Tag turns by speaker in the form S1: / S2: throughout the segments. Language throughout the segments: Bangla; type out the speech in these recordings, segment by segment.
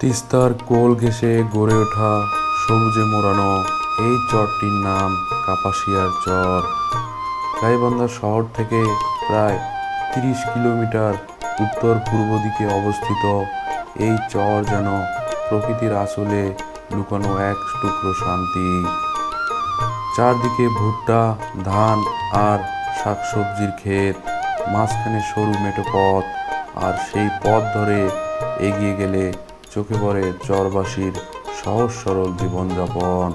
S1: তিস্তার কোল ঘেঁষে গড়ে ওঠা সবুজে মোড়ানো এই চরটির নাম কাপাসিয়ার চর। গাইবান্ধা শহর থেকে প্রায় তিরিশ কিলোমিটার উত্তর পূর্ব দিকে অবস্থিত এই চর যেন প্রকৃতির আসলে লুকানো এক টুকরো শান্তি। চারদিকে ভুট্টা, ধান আর শাকসবজির ক্ষেত, মাঝখানে সরু মেটো পথ, আর সেই পথ ধরে এগিয়ে গেলে চোখে পড়ে চরবাসীর সহজ সরল জীবনযাপন।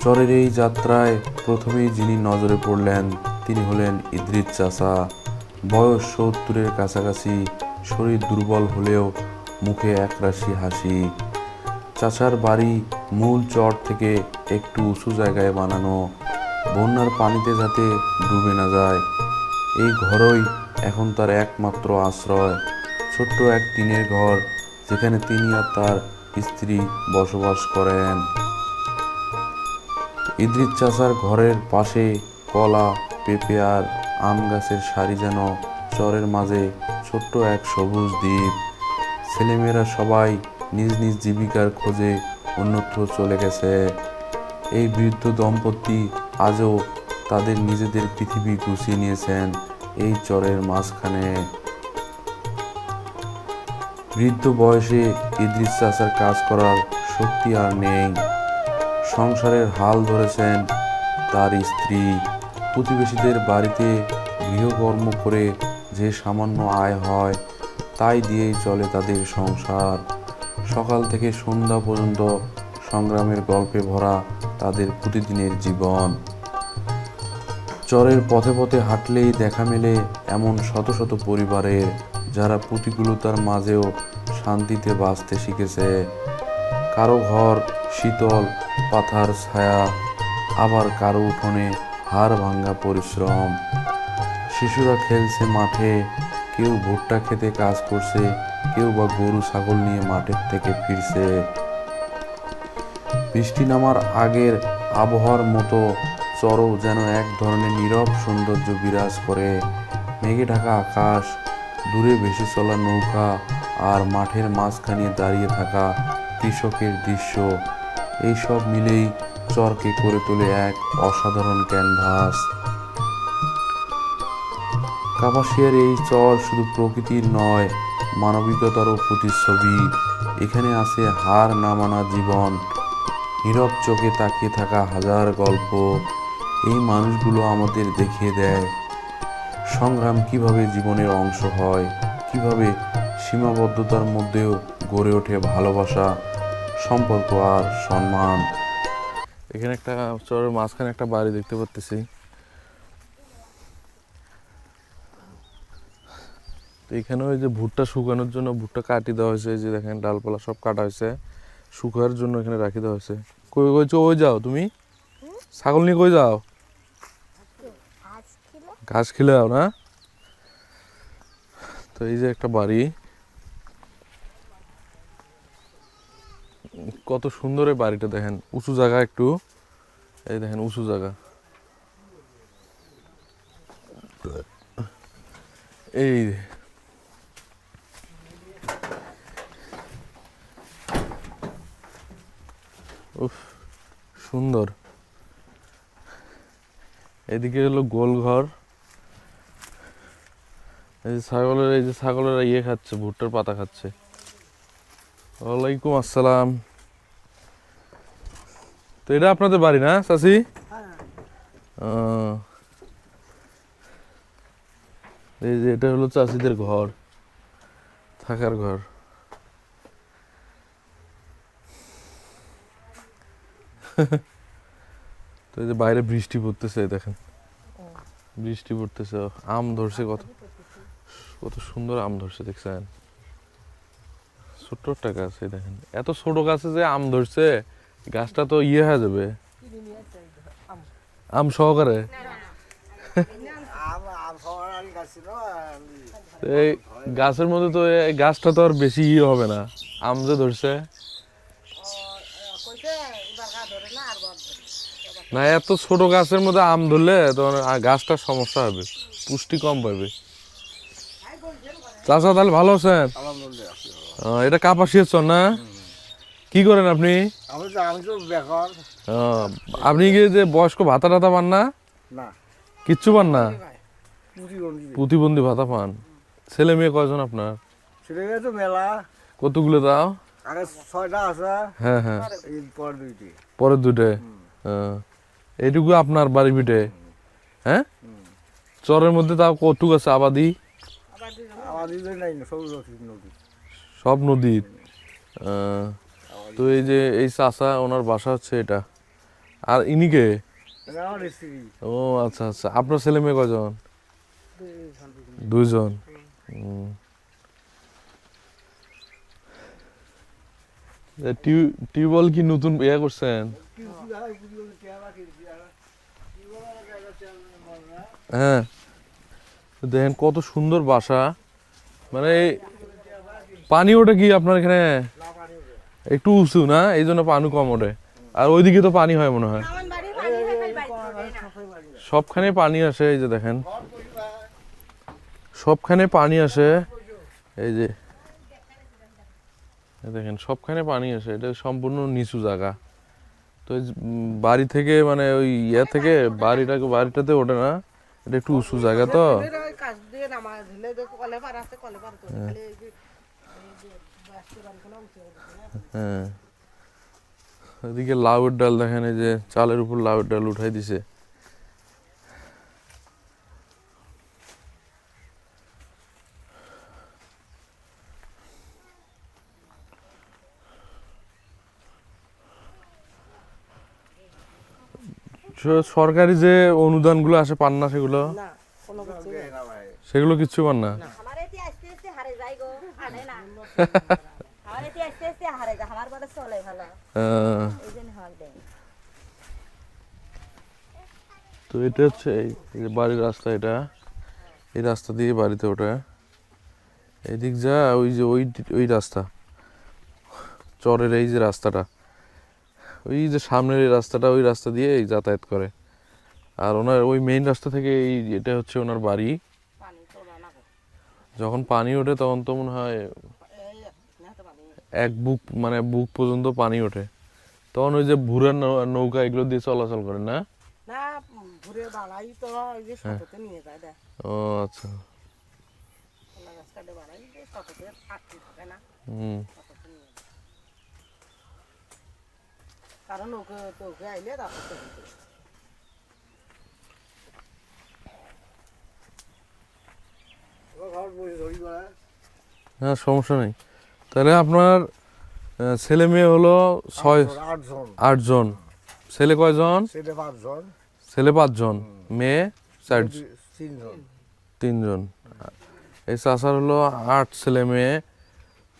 S1: চরের এই যাত্রায় প্রথমেই যিনি নজরে পড়লেন, তিনি হলেন ইদ্রিস চাচা। বয়স সত্তরের কাছাকাছি, শরীর দুর্বল হলেও মুখে একরাশি হাসি। চাচার বাড়ি মূল চর থেকে একটু উঁচু জায়গায় বানানো। বন্যার পানিতে যাতে ডুবে না যায়। এই ঘরই এখন তার একমাত্র আশ্রয়। ছোট্ট এক টিনের ঘর যেখানে তিনি আর তার স্ত্রী বসবাস করেন। ইদ্রিস চাচার ঘরের পাশে কলা পেঁপে আর আম গাছের সারি যেন চরের মাঝে ছোট্ট এক সবুজ দ্বীপ। ছেলেমেয়েরা সবাই নিজ নিজ জীবিকার খোঁজে অন্যত্র চলে গেছে। এই বৃদ্ধ দম্পতি আজও তাদের নিজেদের পৃথিবী গুছিয়ে নিয়েছেন এই চরের মাঝখানে। বৃদ্ধ বয়সে ইদ্রিস চাচার কাজ করার শক্তি আর নেই। সংসারের হাল ধরেছেন তার স্ত্রী। প্রতিবেশীদের বাড়িতে গৃহকর্ম করে যে সামান্য আয় হয়, তাই দিয়েই চলে তাদের সংসার। সকাল থেকে সন্ধ্যা পর্যন্ত সংগ্রামের গল্পে ভরা তাদের প্রতিদিনের জীবন। চরের পথে পথে হাঁটলেই দেখা মেলে এমন শত শত পরিবারের যারা প্রতিকূলতার মাঝেও শান্তিতে বাঁচতে শিখেছে। কারও ঘর শীতল, পাথার ছায়া, আবার কারও উঠোনে হাড় ভাঙ্গা পরিশ্রম। শিশুরা খেলছে মাঠে, কেউ ভুট্টা খেতে কাজ করছে, কেউ বা গরু, ছাগল নিয়ে মাঠের থেকে ফিরছে। বৃষ্টি নামার আগের আবহাওয়ার মতো চরও যেন এক ধরনের নীরব সৌন্দর্য বিরাজ করে। মেঘে ঢাকা আকাশ দূরে ভেসে চলা নৌকা আর মাঠের মাঝখানে দাঁড়িয়ে থাকা কৃষকের দৃশ্য। এই সব মিলেই চরকে করে তোলে এক অসাধারণ ক্যানভাস। কাপাসিয়ার এই চর শুধু প্রকৃতির নয়, মানবিকতারও প্রতিচ্ছবি। এখানে আছে হার না মানা জীবন। নীরব চোখে তাকিয়ে থাকা হাজার গল্প। এই মানুষগুলো আমাদের দেখিয়ে দেয়। সংগ্রাম কীভাবে জীবনের অংশ হয় কীভাবে সীমাবদ্ধতার মধ্যেও গড়ে ওঠে ভালোবাসা সম্পর্ক আর সম্মান?
S2: এখানে একটা চরের মাঝখানে একটা বাড়ি দেখতে পাচ্তেছি তো এখানে ওই যে ভুট্টা শুকানোর জন্য ভুট্টা কাটি দেওয়া হয়েছে যে দেখেন ডালপালা সব কাটা হয়েছে। শুকানোর জন্য এখানে রাখি দেওয়া হয়েছে। কই কইছো ওই যাও তুমি? ছাগল নিয়ে কই যাও? ঘাস খেলে না? তো এই যে একটা বাড়ি। কত সুন্দর এই বাড়িটা দেখেন। উঁচু জায়গা একটু। এই দেখেন, উঁচু জায়গা। এই সুন্দর। এদিকে হলো গোল ঘর। এই যে ছাগলের, এই যে ছাগলেরা ইয়ে খাচ্ছে, ভুট্টার পাতা খাচ্ছে। ওয়ালাইকুম আসসালাম। তো এটা আপনাদের বাড়ি না আহ। এই যে এটা হলো চাষিদের ঘর, থাকার ঘর। তো এই যে বাইরে বৃষ্টি পড়তেছে, দেখেন। বৃষ্টি পড়তেছে, আম ধরছে কত। কত সুন্দর আম ধরছে, দেখছেন? ছোট্ট একটা গাছ এই দেখেন। এত ছোট গাছে যে আম ধরছে, গাছটা তো ইয়ে হয়ে যাবে। আম সহকারে? এই গাছের মধ্যে তো গাছটা তো আর বেশি ইয়ে হবে না। আম যে ধরছে। না, এত ছোট গাছের মধ্যে আম ধরলে তখন গাছটার সমস্যা হবে, পুষ্টি কম পাবে। চাচা তাহলে ভালো আছেন? এটা কাপাসিয়ার চর না? কি করেন আপনি? আপনি কি যে বয়স্ক ভাতা টাতা পান না? কিচ্ছু পান না?
S3: প্রতিবন্ধী।
S2: ভাতা পান। ছেলে মেয়ে কয়জন আপনার?
S3: ছেলে মেয়ে তো মেলা।
S2: কতগুলো দাও?
S3: আগে ছয়টা আছে।
S2: হ্যাঁ হ্যাঁ।
S3: এই দুইটি।
S2: পরের দুটে আহ, এইটুকু আপনার বাড়ি পিঠে? হ্যাঁ? চরের মধ্যে তাও কতটুকু আছে আবাদি?
S3: সব নদী
S2: তো এই যে এই চাষা ওনার বাসা হচ্ছে এটা আর
S3: আমার স্ত্রী
S2: ও আচ্ছা আচ্ছা আপনার ছেলে মেয়ে কজন দুইজন হুম। টিউবওয়েল কি নতুন ইয়ে করছেন হ্যাঁ দেখেন কত সুন্দর বাসা। মানে পানি ওঠে কি আপনার এখানে? একটু উঁচু না? এই জন্য পানি কম ওঠে। আর ওইদিকে তো পানি হয় মনে হয়। সবখানে পানি আসে, এই যে দেখেন। সবখানে পানি আসে, এই যে। দেখেন, সবখানে পানি আসে। এটা সম্পূর্ণ নিচু জায়গা। তো বাড়ি থেকে মানে ওই ইয়া থেকে, বাড়িটাকে, বাড়িটাতে ওঠে না। একটু উঁচু জায়গা তো। হ্যাঁ। এদিকে লাউয়ের ডাল দেখেন, এই যে চালের উপর লাউয়ের ডাল উঠাই দিছে। সরকারি যে অনুদানগুলো আসে পান না সেগুলো?
S4: না কোনো কিছু
S2: সেগুলো কিচ্ছু পান না?
S5: আমার এতে আস্তে আস্তে হারে যাই গো আনে না। আমার এতে আস্তে আস্তে হারে যায় আমার বাড়ি চলে ভালো।
S2: আহ,
S5: এই জন্য হাল দেয়।
S2: তো এটা হচ্ছে এই বাড়ির রাস্তা এটা এই রাস্তা দিয়ে বাড়িতে ওঠে। এদিক যা ওই যে ওই ওই রাস্তা। চরের এই যে রাস্তাটা। ওই যে সামনের এই রাস্তাটা ওই রাস্তা দিয়ে যাতায়াত করে। আর ওনার ওই মেইন রাস্তা থেকে এই এটা হচ্ছে ওনার বাড়ি। যখন পানি ওঠে তখন তো মনে হয় এক বুক মানে বুক পর্যন্ত পানি ওঠে। তখন ওই যে ভুরের নৌকা এগুলো দিয়ে চলাচল করে না?
S4: না ঘুরে বাড়াই তো এই যে শততে নিয়ে যায় দেখ।
S2: ও আচ্ছা। হুম
S4: শততে নিয়ে যায় কারণ ওকে তো ওকে আইলে তারপর
S2: হ্যাঁ সমস্যা নেই। তাহলে আপনার ছেলে মেয়ে হলো ছয়
S3: আটজন
S2: আটজন। ছেলে কয়জন?
S3: ছেলে পাঁচজন।
S2: ছেলে পাঁচজন মেয়ে চার
S3: তিনজন।
S2: তিনজন। এই চাষার হলো আট ছেলে মেয়ে।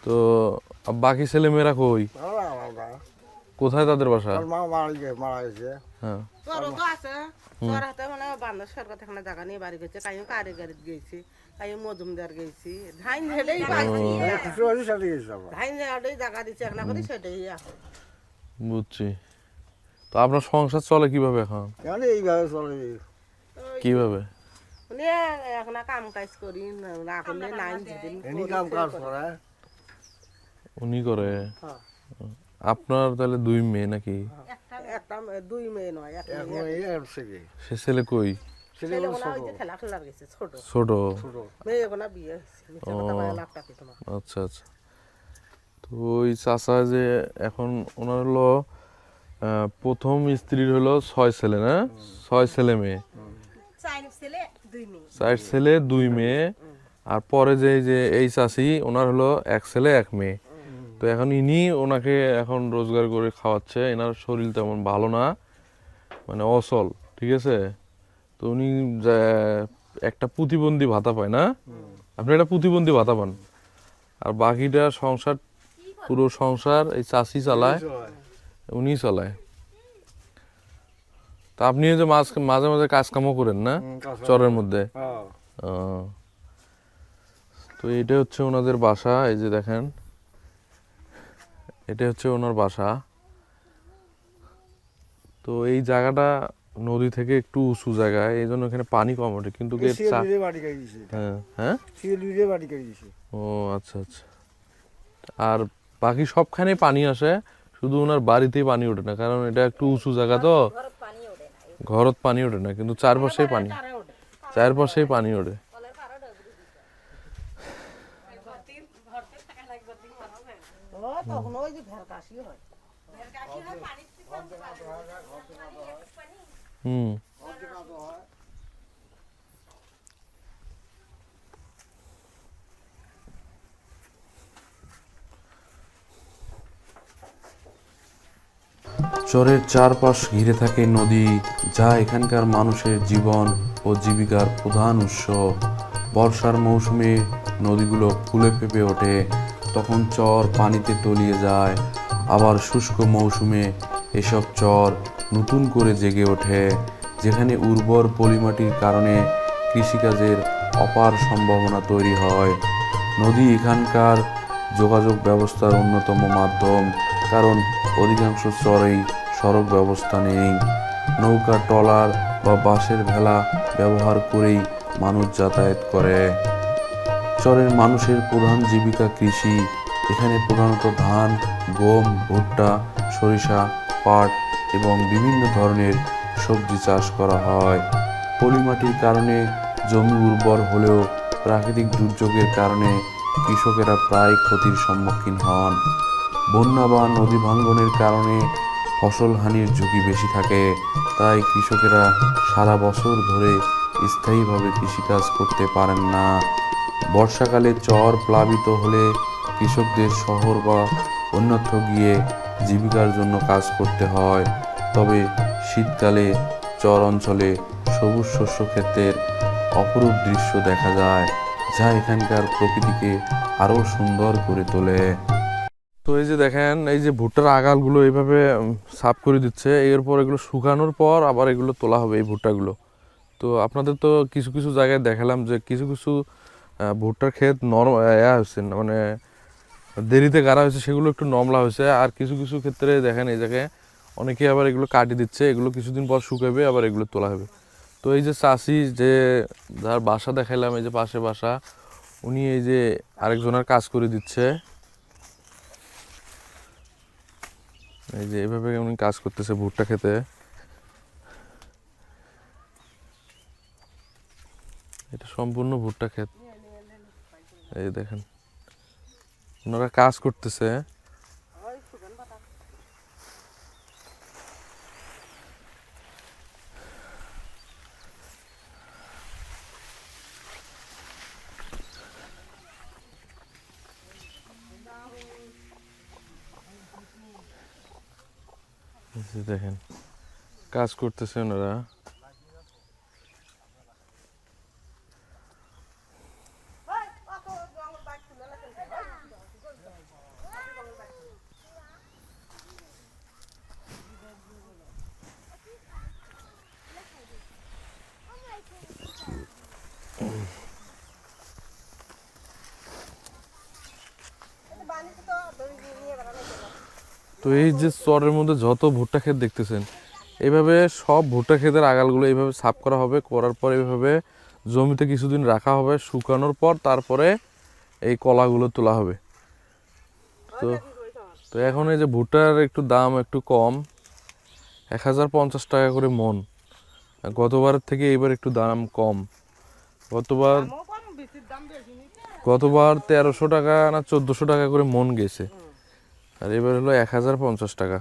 S2: তো বাকি ছেলে মেয়েরা কই? কোথায় তাদের বাসা?
S3: মা মারা গেছে মারা গেছে।
S2: হ্যাঁ।
S4: তোরও তো আছে। তোর হাতে মানে বান্ধব সরকার থেকে জায়গা নিয়ে বাড়ি গেছে। কাইও কারিগরিত গেছি কাইও মজুমদার গেছি। ধান ঢেলেই পাইছি
S3: কিছু আছে সাথে গেছে আবার।
S4: ধান ঢেলেই জায়গা দিচ্ছে একটা করে সেটাই আছে।
S2: বুঝছি। তো আপনার সংসার চলে কীভাবে এখন?
S3: মানে এইভাবে চলে।
S2: কীভাবে?
S4: উনি এখন কাম কাজ করি না নাই
S3: কাম কাজ করে।
S2: উনি করে?
S4: হ্যাঁ।
S2: আপনার তাহলে দুই মেয়ে নাকি?
S4: একটা দুই মেয়ে নয়
S2: সে ছেলে কই?
S3: ছোট।
S2: আচ্ছা আচ্ছা। তো ওই চাচা যে এখন ওনার হলো প্রথম স্ত্রীর হলো ছয় ছেলে না? ছয় ছেলে মেয়ে। চার ছেলে দুই মেয়ে। আর পরে যে যে এই চাষি ওনার হলো এক ছেলে এক মেয়ে। তো এখন ইনি ওনাকে এখন রোজগার করে খাওয়াচ্ছে। এনার শরীর তেমন ভালো না মানে অসল ঠিক আছে? তো উনি একটা প্রতিবন্ধী ভাতা পায় না? আপনি একটা প্রতিবন্ধী ভাতা পান। আর বাকিটা সংসার পুরো সংসার এই চাষি চালায় উনি চালায়। তা আপনি যে মাঝ মাঝে মাঝে কাজ কামও করেন না? চরের মধ্যে?
S3: হ্যাঁ।
S2: তো এটা হচ্ছে ওনাদের বাসা এই যে দেখেন। এটা হচ্ছে ওনার বাসা। তো এই জায়গাটা নদী থেকে একটু উঁচু জায়গায় এই জন্য এখানে পানি কম ওঠে। কিন্তু হ্যাঁ হ্যাঁ? ও আচ্ছা আচ্ছা। আর বাকি সবখানে পানি আসে শুধু ওনার বাড়িতেই পানি ওঠে না কারণ এটা একটু উঁচু জায়গা তো।
S5: ঘরত পানি ওঠে না। এই
S2: ঘরত পানি ওঠে না কিন্তু চারপাশেই পানি। চারপাশেই পানি ওঠে।
S4: ও তখন ওই যে ভেড় কাশি হয়
S2: হুম।
S1: চরের চারপাশ ঘিরে থাকে নদী যা এখানকার মানুষের জীবন ও জীবিকার প্রধান উৎস। বর্ষার মৌসুমে নদীগুলো ফুলে ফেপে ওঠে। তখন চর পানিতে তলিয়ে যায়। আবার শুষ্ক মৌসুমে এসব চর নতুন করে জেগে ওঠে, যেখানে উর্বর পলিমাটির কারণে কৃষিকাজের অপার সম্ভাবনা তৈরি হয়। নদী এখানকার যোগাযোগ ব্যবস্থার অন্যতম মাধ্যম, কারণ অধিকাংশ চরেই সড়ক ব্যবস্থা নেই। নৌকা, ট্রলার বা বাঁশের ভেলা ব্যবহার করেই মানুষ যাতায়াত করে। চরের মানুষের প্রধান জীবিকা কৃষি। এখানে প্রধানত ধান, গম, ভুট্টা, সরিষা, পাট এবং বিভিন্ন ধরনের সবজি চাষ করা হয়। পলিমাটির কারণে জমি উর্বর হলেও প্রাকৃতিক দুর্যোগের কারণে কৃষকেরা প্রায় ক্ষতির সম্মুখীন হন। বন্যা বা নদী ভাঙ্গনের কারণে ফসল হানির ঝুঁকি বেশি থাকে, তাই কৃষকেরা সারা বছর ধরে স্থায়ীভাবে কৃষিকাজ করতে পারেন না। বর্ষাকালে চর প্লাবিত হলে কৃষকদের শহর বা অন্যত্র গিয়ে জীবিকার জন্য কাজ করতে হয়। তবে শীতকালে চর অঞ্চলে সবুজ শস্য ক্ষেত্রের অপরূপ দৃশ্য দেখা যায়, যা এখানকার প্রকৃতিকে আরও সুন্দর করে তোলে।
S2: তো এই যে দেখেন, এই যে ভুট্টার আগালগুলো এইভাবে সাফ করে দিচ্ছে, এরপর এগুলো শুকানোর পর আবার এগুলো তোলা হবে এই ভুট্টাগুলো। তো আপনাদের তো কিছু কিছু জায়গায় দেখালাম যে কিছু কিছু ভুট্টার ক্ষেত নরম ইয়া হয়েছে মানে দেরিতে গাড়া হয়েছে সেগুলো একটু নমলা হয়েছে আর কিছু কিছু ক্ষেত্রে দেখেন এই জায়গায় অনেকে আবার এগুলো কাটি দিচ্ছে, এগুলো কিছুদিন পর শুকাবে আবার এগুলো তোলা হবে। তো এই যে চাষি যে যার বাসা দেখাইলাম, এই যে পাশে বাসা, উনি এই যে আরেকজনের কাজ করে দিচ্ছে। এই যে এভাবে উনি কাজ করতেছে ভুট্টা খেতে। এটা সম্পূর্ণ ভুট্টা ক্ষেত। এই দেখেন। ওনারা কাজ করতেছে। দেখেন কাজ করতেছে ওনারা। এই যে চরের মধ্যে যত ভুট্টা ক্ষেত দেখতেছেন এইভাবে সব ভুট্টা ক্ষেতের আগালগুলো এইভাবে সাফ করা হবে করার পর এইভাবে জমিতে কিছুদিন রাখা হবে শুকানোর পর তারপরে এই কলাগুলো তোলা হবে। তো তো এখন এই যে ভুট্টার একটু দাম একটু কম এক হাজার পঞ্চাশ টাকা করে মন। গতবারের থেকে এইবার একটু দাম কম। গতবার গতবার তেরোশো টাকা না চোদ্দোশো টাকা করে মন গেছে। আর এবার হলো এক হাজার পঞ্চাশ টাকা।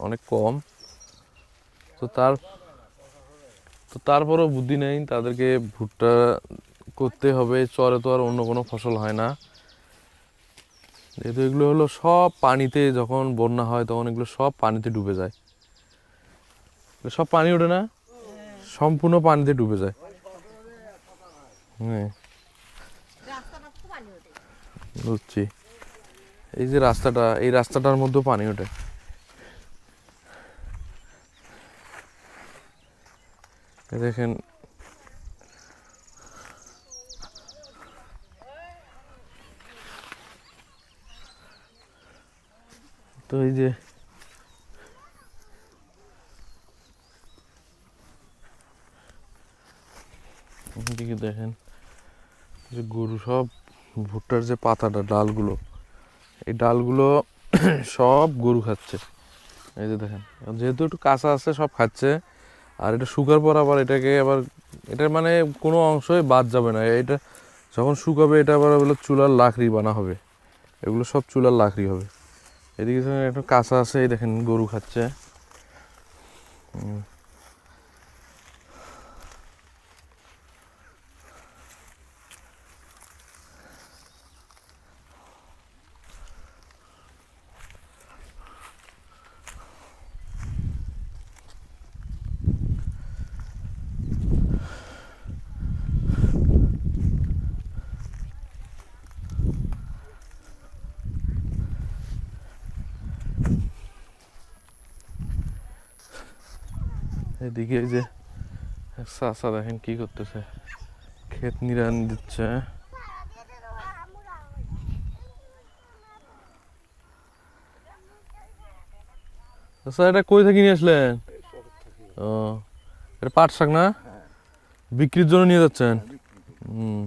S2: অনেক কম। তো তার তো তারপরও বুদ্ধি নেই তাদেরকে ভুট্টা করতে হবে চরে তো আর অন্য কোনো ফসল হয় না। যেহেতু এগুলো হলো সব পানিতে যখন বন্যা হয় তখন এগুলো সব পানিতে ডুবে যায়। সব পানি ওঠে না? সম্পূর্ণ পানিতে ডুবে যায়। হ্যাঁ। বুঝছি। এই যে রাস্তাটা, এই রাস্তাটার মধ্যেও পানি ওঠে। দেখেন। তো এই যে দেখেন যে গরু সব ভুট্টার যে পাতাটা, ডালগুলো। এই ডালগুলো সব গরু খাচ্ছে। এই যে দেখেন যেহেতু একটু কাঁচা আছে, সব খাচ্ছে। আর এটা শুকার পর আবার এটাকে আবার, এটার মানে কোনো অংশই বাদ যাবে না। এটা যখন শুকাবে, এটা আবার হলো চুলার লাকড়ি বানা হবে। এগুলো সব চুলার লাকড়ি হবে। এদিকে একটু কাঁচা আছে, এই দেখেন গরু খাচ্ছে। এদিকে এই যে চাষা দেখেন কি করতেছে। ক্ষেত নিরান দিচ্ছে। আচ্ছা এটা কই থেকে নিয়ে আসলেন? ও এটা পাট শাক না? বিক্রির জন্য নিয়ে যাচ্ছেন? হুম।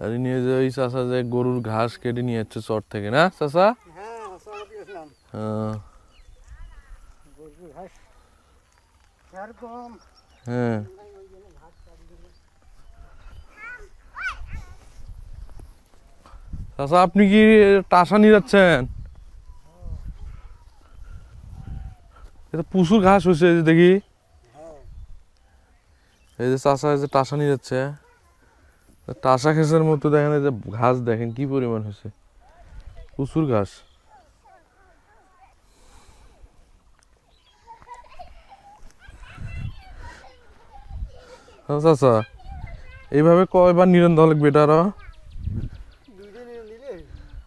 S2: আর নিয়ে যে ওই চাষা যে গরুর ঘাস কেটে নিয়ে যাচ্ছে চট থেকে না চাষা
S3: হ্যাঁ চলে গেছিলাম
S2: হ্যাঁ হ্যাঁ। চাচা আপনি কি টাসা নিয়ে যাচ্ছেন এটা প্রচুর ঘাস হয়েছে এই যে দেখি। এই যে চাষা এই যে টাসা নিয়ে যাচ্ছে। টাসা ঘাসের মতো দেখেন এই যে ঘাস দেখেন কি পরিমাণ হয়েছে প্রচুর ঘাস। আচ্ছা আচ্ছা। এইভাবে কয়বার নিরন দেওয়া লাগবে এটা
S3: আরও?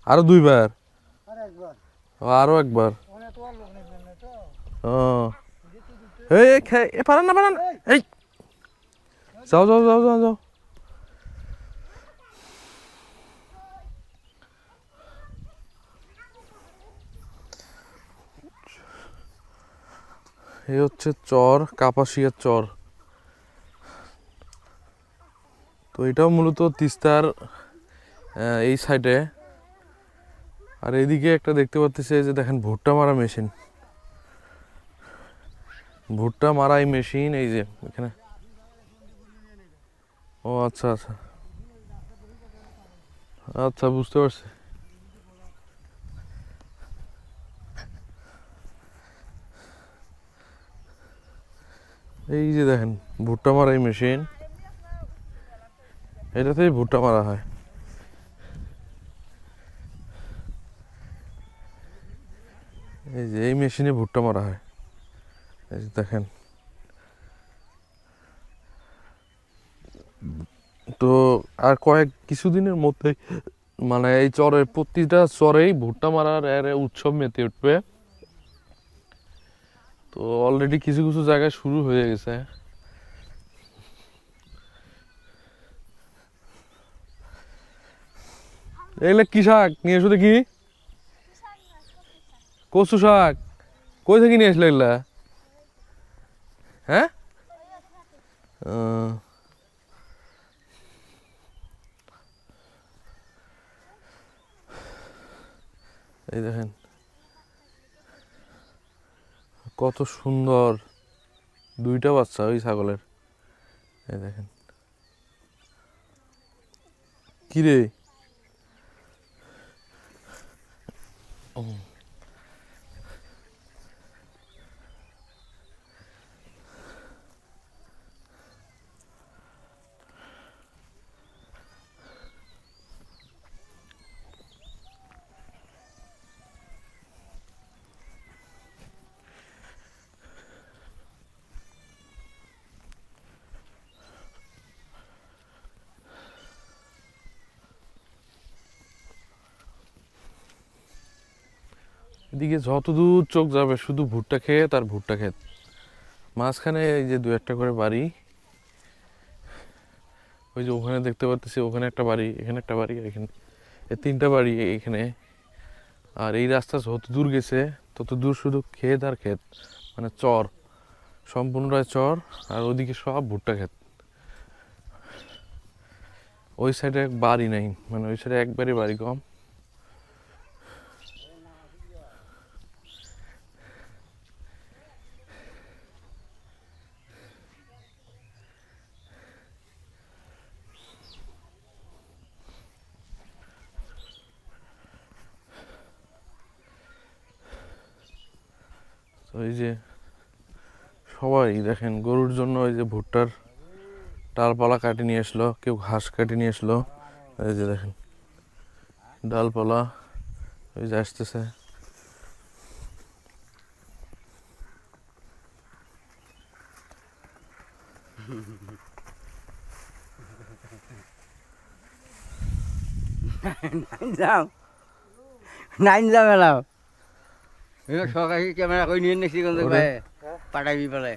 S2: আরও দুইবার?
S3: আর একবার?
S2: ও। এই এ পারেন না পারেন এই। যাও যাও যাও যাও যাও। এই হচ্ছে চর, কাপাসিয়ার চর। তো এটাও মূলত তিস্তার এই সাইডে আর এদিকে একটা দেখতে পাচ্ছি যে দেখেন ভুট্টা মারা মেশিন ভুট্টা মারা এই মেশিন এই যে এখানে। ও আচ্ছা আচ্ছা। আচ্ছা বুঝতে পারছি। এই যে দেখেন, ভুট্টা মারা এই মেশিন এটাতেই ভুট্টা মারা হয়। এই যে, এই মেশিনে ভুট্টা মারা হয়। এই যে দেখেন। তো আর কয়েক কিছুদিনের মধ্যে মানে এই চরের প্রতিটা চরেই ভুট্টা মারার এর উৎসব মেতে উঠবে। তো অলরেডি কিছু কিছু জায়গায় শুরু হয়ে গেছে। এগুলো কি শাক? নিয়ে এসো দেখি। কচু শাক। কই থেকে নিয়ে আসলে এগুলা? হ্যাঁ? এই দেখেন। কত সুন্দর। দুইটা বাচ্চা ওই ছাগলের। এই দেখেন। কিরে এদিকে যত দূর চোখ যাবে, শুধু ভুট্টা খেত আর ভুট্টা ক্ষেত মাঝখানে এই যে দু একটা করে বাড়ি, ওই যে ওখানে দেখতে পাচ্ছি ওখানে একটা বাড়ি, এখানে একটা বাড়ি এখানে এই তিনটা বাড়ি এখানে। আর এই রাস্তা যত দূর গেছে তত দূর শুধু ক্ষেত আর ক্ষেত মানে চর, সম্পূর্ণটাই চর, আর ওদিকে সব ভুট্টা ক্ষেত ওই সাইডে বাড়ি নাই মানে ওই সাইডে একবারই বাড়ি কম। ওই যে সবাই দেখেন, গরুর জন্য ওই যে ভুট্টার ডালপালা কাটি নিয়ে আসলো, কেউ ঘাস কাটি নিয়ে আসলো। এই যে দেখেন, ডালপালা ওই যে আসতেছে।
S6: যাও। নাইন যাম এলাও সরকারি ক্যামেরা করে নিয়ে
S2: দেখবে
S6: পাঠাবি পেলে